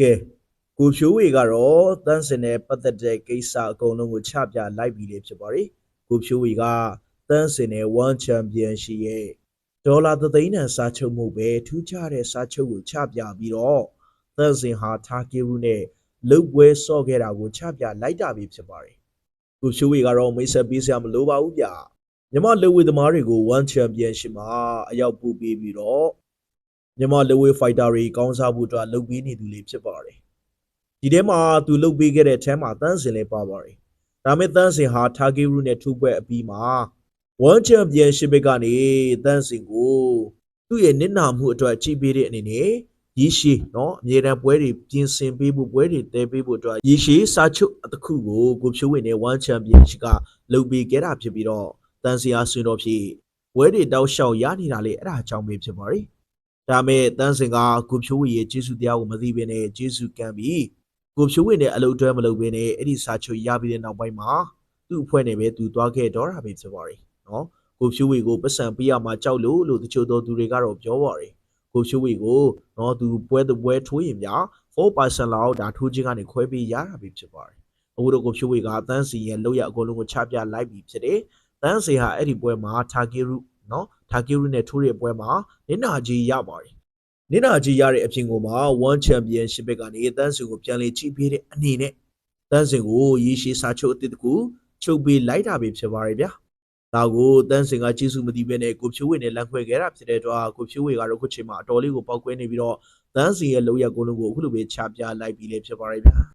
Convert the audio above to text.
ကဲကိုဖြိုးဝေကတော့တန်းစင်နဲ့ပတ်သက်တဲ့ကိစ္စအကုန်လုံးကိုချပြလိုက်ပြီလေဖြစ်ပါတယ်ကိုဖြိုးဝေကတန်းစင်နဲ့1ချန်ပီယံရှိရဲ့ဒေါ်လာသသိန်းတန်စားချုပ်မှုပဲထူးခြားတဲ့စားချုပ်ကိုချပြပြီးတော့တန်းစင်ဟာထားကီရူနဲ့လုတ်ပွဲဆော့ခဲ့တာကိုချပြလိုက်တာပဲဖြစ်ပါတယ်ကိုဖြိုးဝေကတော့မိတ်ဆက်ပေးစရာမလိုပါဘူးဗျမြမလူဝေသမားတွေကို1ချန်ပီယံရှိမှာအရောက်ပို့ပေးပြီးတော့ မြန်မာလက်ဝဲဖိုက်တာတွေကောင်းစားဖို့အတွက်လုပ်ပေးနေသူလေးဖြစ်ပါတယ်။ဒီထဲမှာသူလုပ်ပေးခဲ့တဲ့အထဲမှာတန်းစင်လေးပါပါတယ်။ဒါမဲ့တန်းစင်ဟာတာဂီရူနဲ့ထူပွဲအပြီးမှာ1 Championship ကနေတန်းစင်ကိုသူ့ရဲ့နစ်နာမှုအတွက်ကြည့်ပေးတဲ့အနေနဲ့ရီရှည်เนาะအမြဲတမ်းပွဲတွေပြင်ဆင်ပေးဖို့ပွဲတွေတဲပေးဖို့အတွက်ရီရှည်စာချုပ်အတစ်ခုကိုကိုဖြိုးဝင်နဲ့1 Championship ကလုပ်ပေးခဲ့တာဖြစ်ပြီးတော့တန်းစင်အားဆွေးတော်ဖြစ်ပွဲတွေတောက်လျှောက်ရနေတာလေအဲ့ဒါအကြောင်းပဲဖြစ်ပါတယ်။ ဒါမဲ့တန်းစင်ကကိုဖြိုးဝေရဲ့ကျေးဇူးတရားကိုမသိဘဲနဲ့ကျေးဇူးကံပြီးကိုဖြိုးဝေနဲ့အလုပ်တွဲမလုပ်ဘဲနဲ့အဲ့ဒီစာချုပ်ရပြီးတဲ့နောက်ပိုင်းမှာသူ့အဖွဲ့နဲ့ပဲသူသွားခဲ့တော့တာပဲဖြစ်ပါတယ်နော်ကိုဖြိုးဝေကိုပတ်စံပေးရမှာကြောက်လို့လို့တချို့သောသူတွေကတော့ပြောပါတယ်ကိုဖြိုးဝေကိုနော်သူပွဲတပွဲထိုးရင်ဗျာ4%လောက်ဒါထိုးခြင်းကနေခွဲပေးရတာပဲဖြစ်ပါတယ်အခုတော့ကိုဖြိုးဝေကတန်းစီရဲ့လောက်ရအကုန်လုံးကိုချပြလိုက်ပြီဖြစ်တယ်တန်းစီဟာအဲ့ဒီပွဲမှာတာဂီရု နော်တာဂီရုနဲ့ထိုးတဲ့ပွဲမှာနင်နာကြီးရပါတယ်နင်နာကြီးရတဲ့အပြင်ကိုမှာ1 Championship ကနေတန်းစင်ကိုပြန်လေချိပေးတဲ့အနေနဲ့တန်းစင်ကိုရေရှည်စာချုပ်အသစ်တစ်ခုချုပ်ပေးလိုက်တာပဲဖြစ်ပါတယ်ဗျာဒါကိုတန်းစင်ကကျေးဇူးမသိဘဲနဲ့ကိုဖြိုးဝေနဲ့လမ်းခွဲခဲ့တာဖြစ်တဲ့အတွက်ကိုဖြိုးဝေကတော့ခုချိန်မှာအတော်လေးကိုပောက်ကွဲနေပြီးတော့တန်းစင်ရဲ့လောက်ရကုန်းလုံးကိုအခုလိုပဲချပြလိုက်ပြီးလေဖြစ်ပါတယ်ဗျာ